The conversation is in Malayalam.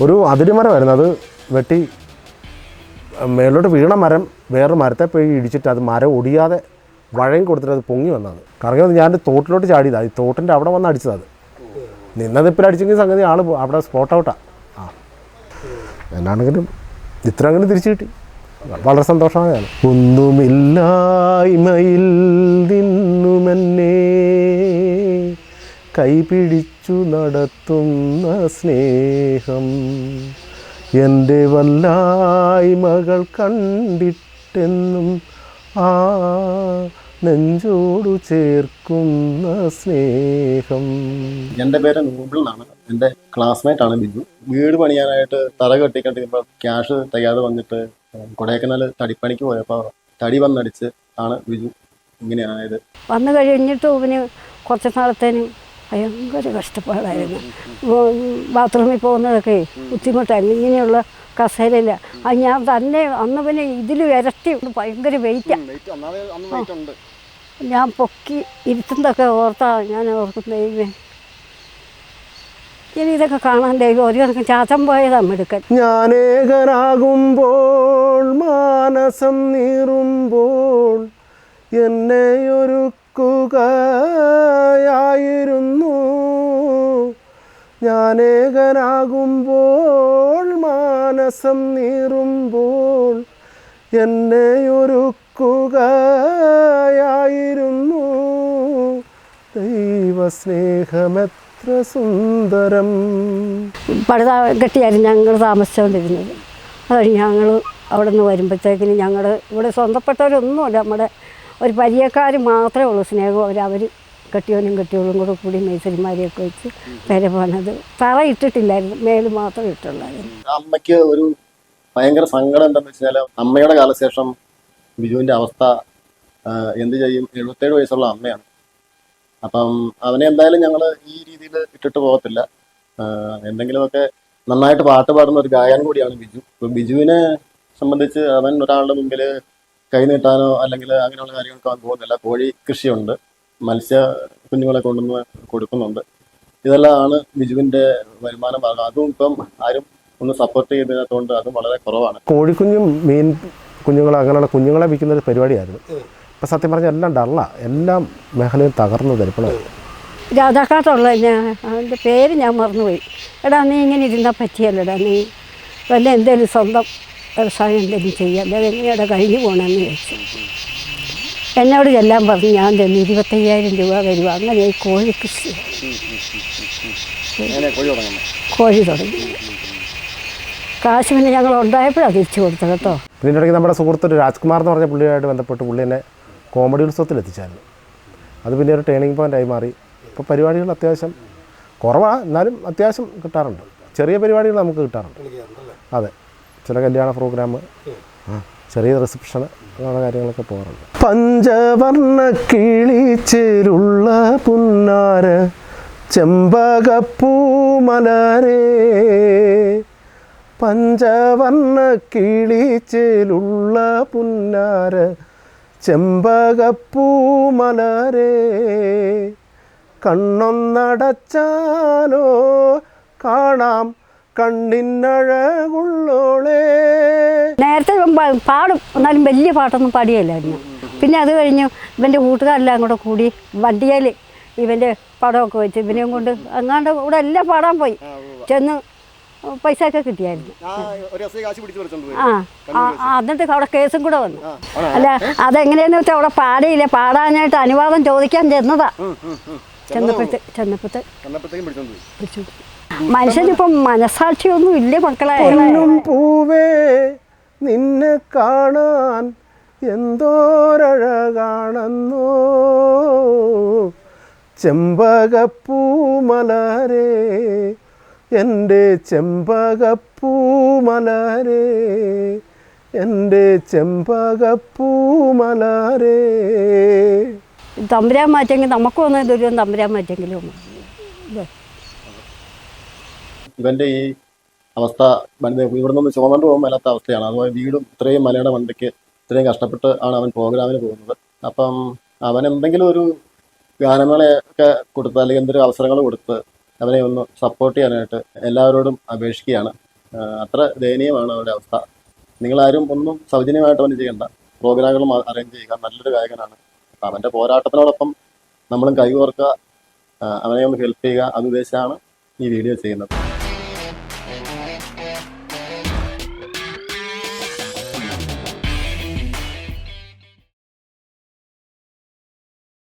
ഒരു അതിരുമരമായിരുന്നു അത് വെട്ടി മേലോട്ട് വീണ മരം വേറൊരു മരത്തെ പോയി ഇടിച്ചിട്ട് അത് മരം ഒടിയാതെ വഴയും കൊടുത്തിട്ട് അത് പൊങ്ങി വന്നത് കറങ്ങി ഞാൻ തോട്ടിലോട്ട് ചാടിയതാണ് ഈ തോട്ടിന്റെ അവിടെ വന്ന് അടിച്ചത് അത്. നിന്ന നിപ്പിൽ അടിച്ചെങ്കിൽ സംഗതി ആൾ അവിടെ സ്പോട്ട് ഔട്ടാണ് ആ. എന്നാണെങ്കിലും ഇത്ര അങ്ങനെ തിരിച്ചു കിട്ടി. വളരെ സന്തോഷമായാണ്. ഒന്നുമില്ലായ്മയിൽ നിന്നുമെന്നെ കൈപിടിച്ചു നടത്തുന്ന സ്നേഹം. എന്റെ വല്ലായ്മകൾ കണ്ടിട്ടെന്നും ആ നെഞ്ചോടു ചേർക്കുന്ന സ്നേഹം. എന്റെ പേര് നൂബിൾ എന്നാണ്. എന്റെ ക്ലാസ്മേറ്റ് ആണ് ബിജു. വീട് പണിയാനായിട്ട് തറ കെട്ടിക്കൊണ്ടിരിക്കുമ്പോൾ ക്യാഷ് തികയാതെ വന്നിട്ട് കൊടൈക്കനാൽ തടിപ്പണിക്ക് പോയപ്പോൾ തടി വന്നടിച്ച് ആണ് ബിജു ഇങ്ങനെയായത്. വന്നു കഴിഞ്ഞിട്ട് ഇവന് കുറച്ച് നാളത്തേന് ഭയങ്കര കഷ്ടപ്പാടായിരുന്നു. ബാത്റൂമിൽ പോകുന്നതൊക്കെ ബുദ്ധിമുട്ടായിരുന്നു. ഇങ്ങനെയുള്ള കസേരയില്ല അത് ഞാൻ തന്നെ അന്ന് പിന്നെ ഇതിൽ ഇരട്ടി ഭയങ്കര വെയിറ്റാണ് ഞാൻ പൊക്കി ഇരുത്തുന്നതൊക്കെ ഓർത്താ ഞാൻ ഓർക്കുന്ന ദൈവമേ. ഇനി ഇതൊക്കെ കാണാൻ ദൈവം ഒരു കണക്ക് ചാത്തം പോയതാണ് മെടുക്കൻ. ഞാനേകനാകുമ്പോൾ മാനസം നീറുമ്പോൾ എന്നെ ഒരുക്കുകയായിരുന്നു. ഞാനേകനാകുമ്പോൾ മാനസം നീറുമ്പോൾ എന്നെ ഒരുക്കുകയായിരുന്നു ദൈവസ്നേഹമെത്ര സുന്ദരം. പടുത കെട്ടിയായിരുന്നു ഞങ്ങൾ താമസിച്ചുകൊണ്ടിരുന്നത്. അത് ഞങ്ങൾ അവിടെ നിന്ന് വരുമ്പോഴത്തേക്കിന് ഞങ്ങൾ ഇവിടെ സ്വന്തപ്പെട്ടവരൊന്നുമില്ല. നമ്മുടെ ഒരു പരിചയക്കാർ മാത്രമേ ഉള്ളൂ സ്നേഹം. അവർ അവർ കെട്ടിയവനും കെട്ടിയവളും കൂടെ കൂടി മേസരിമാരെയൊക്കെ വെച്ച് പെര പണത് തറ ഇട്ടിട്ടില്ലായിരുന്നു മേൽ മാത്രം ഇട്ടുള്ളായിരുന്നു. അമ്മയ്ക്ക് ഒരു ഭയങ്കര സങ്കടം എന്താണെന്ന് വെച്ചാൽ അമ്മയുടെ കാലശേഷം ബിജുവിന്റെ അവസ്ഥ എന്ത് ചെയ്യും? എഴുപത്തേഴ് വയസ്സുള്ള അമ്മയാണ്. അപ്പം അവനെ എന്തായാലും ഞങ്ങൾ ഈ രീതിയിൽ ഇട്ടിട്ട് പോകത്തില്ല. എന്തെങ്കിലുമൊക്കെ നന്നായിട്ട് പാട്ട് പാടുന്ന ഒരു ഗായകൻ കൂടിയാണ് ബിജു. ബിജുവിനെ സംബന്ധിച്ച് അവൻ ഒരാളുടെ മുമ്പിൽ കൈ നീട്ടാനോ അല്ലെങ്കിൽ അങ്ങനെയുള്ള കാര്യങ്ങൾക്കോ പോകുന്നില്ല. കോഴി കൃഷിയുണ്ട്. മത്സ്യ കുഞ്ഞുങ്ങളെ കൊണ്ടുവന്ന് കൊടുക്കുന്നുണ്ട്. ഇതെല്ലാമാണ് ബിജുവിന്റെ വരുമാന മാർഗം. അതും ഇപ്പം ആരും ഒന്ന് സപ്പോർട്ട് ചെയ്തതിനകത്തോണ്ട് അതും വളരെ കുറവാണ്. കോഴിക്കുഞ്ഞും മീൻ കുഞ്ഞുങ്ങൾ അങ്ങനെയുള്ള കുഞ്ഞുങ്ങളെ വിൽക്കുന്ന ഒരു പരിപാടിയായിരുന്നു. ഇപ്പം സത്യം പറഞ്ഞാൽ എല്ലാം ഡള്ള. എല്ലാം മേഖലയും തകർന്നു തരിപ്പണമായി രാധാക്കാട്ടുള്ള ഞാൻ അവന്റെ പേര് ഞാൻ മറന്നുപോയി. എടാ നീ ഇങ്ങനെ ഇരുന്നാൽ പറ്റിയല്ലടാ നീ. വല്ല എന്തെങ്കിലും സ്വന്തം വ്യവസായം എന്തെങ്കിലും ചെയ്യാം. അല്ലാതെ എങ്ങനെയാടെ കഴിഞ്ഞു പോകണമെന്ന് ചോദിച്ചു. എന്നോട് ചെല്ലാൻ പറഞ്ഞു. ഞാൻ തന്നെ. ഇരുപത്തയ്യായിരം രൂപ വരുവ അങ്ങനെ ഈ കോഴി കൃഷി കോഴി തുടങ്ങി. കാശ് പിന്നെ ഞങ്ങൾ ഉണ്ടായപ്പോഴാണ് തിരിച്ചു കൊടുത്തത് കേട്ടോ. ഇതിനിടയ്ക്ക് നമ്മുടെ നമ്മുടെ സുഹൃത്തൊരു രാജ്കുമാർ എന്ന് പറഞ്ഞ പുള്ളിയായിട്ട് ബന്ധപ്പെട്ട് പുള്ളി എന്നെ കോമഡി ഉത്സവത്തിൽ എത്തിച്ചായിരുന്നു. അത് പിന്നെ ഒരു ടേണിംഗ് പോയിന്റായി മാറി. ഇപ്പോൾ പരിപാടികൾ അത്യാവശ്യം കുറവാണ് എന്നാലും അത്യാവശ്യം കിട്ടാറുണ്ട്. ചെറിയ പരിപാടികൾ നമുക്ക് കിട്ടാറുണ്ട്. അതെ. ചില കല്യാണ പ്രോഗ്രാം ആ. ചെറിയ റിസപ്ഷൻ അങ്ങനെയുള്ള കാര്യങ്ങളൊക്കെ പോകാറുണ്ട് പഞ്ചവർണ കിളിച്ചിരുള്ള പുന്നാര ചെമ്പകപ്പൂമലരേ പഞ്ചവർണ കിളിച്ചിലുള്ള പുന്നാര ചെമ്പകപ്പൂമലരേ കണ്ണൊന്നടച്ചാലോ കാണാം കണ്ണിനഴകുള്ളോളേ. നേരത്തെ പാടും. എന്നാലും വലിയ പാട്ടൊന്നും പാടിയല്ലായിരുന്നു പിന്നെ അത് കഴിഞ്ഞ് ഇവന്റെ കൂട്ടുകാരെല്ലാം കൂടെ കൂടി വണ്ടിയിൽ ഇവന്റെ പടമൊക്കെ വെച്ച് ഇവനെയും കൊണ്ട് അങ്ങാണ്ട് ഇവിടെ എല്ലാം പാടാൻ പോയി. ചെന്ന് പൈസ ഒക്കെ കിട്ടിയായിരുന്നു. ആ എന്നിട്ട് അവിടെ കേസും കൂടെ വന്നു. അല്ല അതെങ്ങനെയാന്ന് വെച്ചാൽ അവിടെ പാടിയില്ല. പാടാനായിട്ട് അനുവാദം ചോദിക്കാൻ ചെന്നതാ. ചെന്നപ്പോഴത്തെ ചെന്നപ്പോഴത്തെ മനുഷ്യനിപ്പം മനസാക്ഷിയൊന്നും ഇല്ല മക്കളെ. പൂവേ. നിന്നെ കാണാൻ എന്തോരഴകാണെന്നോ? ചെമ്പകപ്പൂമലരേ എന്റെ ചെമ്പകപ്പൂമലരേ എന്റെ ചെമ്പകപ്പൂമലരേ തമ്പുരാൻ മാറ്റെങ്കിൽ നമുക്ക് വന്ന ദുരിതം തമ്പുരാൻ മാറ്റെങ്കിലും ഇവന്റെ ഇവന്റെ ഈ അവസ്ഥ ഇവിടെ നിന്ന് ചുമന്നുകൊണ്ട് പോകാൻ മേലാത്ത അവസ്ഥയാണ്. അതുപോലെ വീടും ഇത്രയും മലയുടെ വണ്ടിക്ക് ഇത്രയും കഷ്ടപ്പെട്ട് ആണ് അവൻ പ്രോഗ്രാമിന് പോകുന്നത്. അപ്പം അവൻ എന്തെങ്കിലും ഒരു ഗാനമേളയൊക്കെ കൊടുത്ത് അല്ലെങ്കിൽ എന്തൊരു അവസരങ്ങൾ കൊടുത്ത് അവനെ ഒന്ന് സപ്പോർട്ട് ചെയ്യാനായിട്ട് എല്ലാവരോടും അപേക്ഷിക്കുകയാണ്. അത്ര ദയനീയമാണ് അവരുടെ അവസ്ഥ. നിങ്ങളാരും ഒന്നും സൗജന്യമായിട്ട് അവന് ചെയ്യണ്ട. പ്രോഗ്രാമുകളും അറേഞ്ച് ചെയ്യുക. നല്ലൊരു ഗായകനാണ്. അവന്റെ പോരാട്ടത്തിനോടൊപ്പം നമ്മളും കൈകോർക്കുക. അവനെ ഒന്ന് ഹെൽപ്പ് ചെയ്യുക. അത് ഉദ്ദേശിച്ചാണ് ഈ വീഡിയോ ചെയ്യുന്നത്.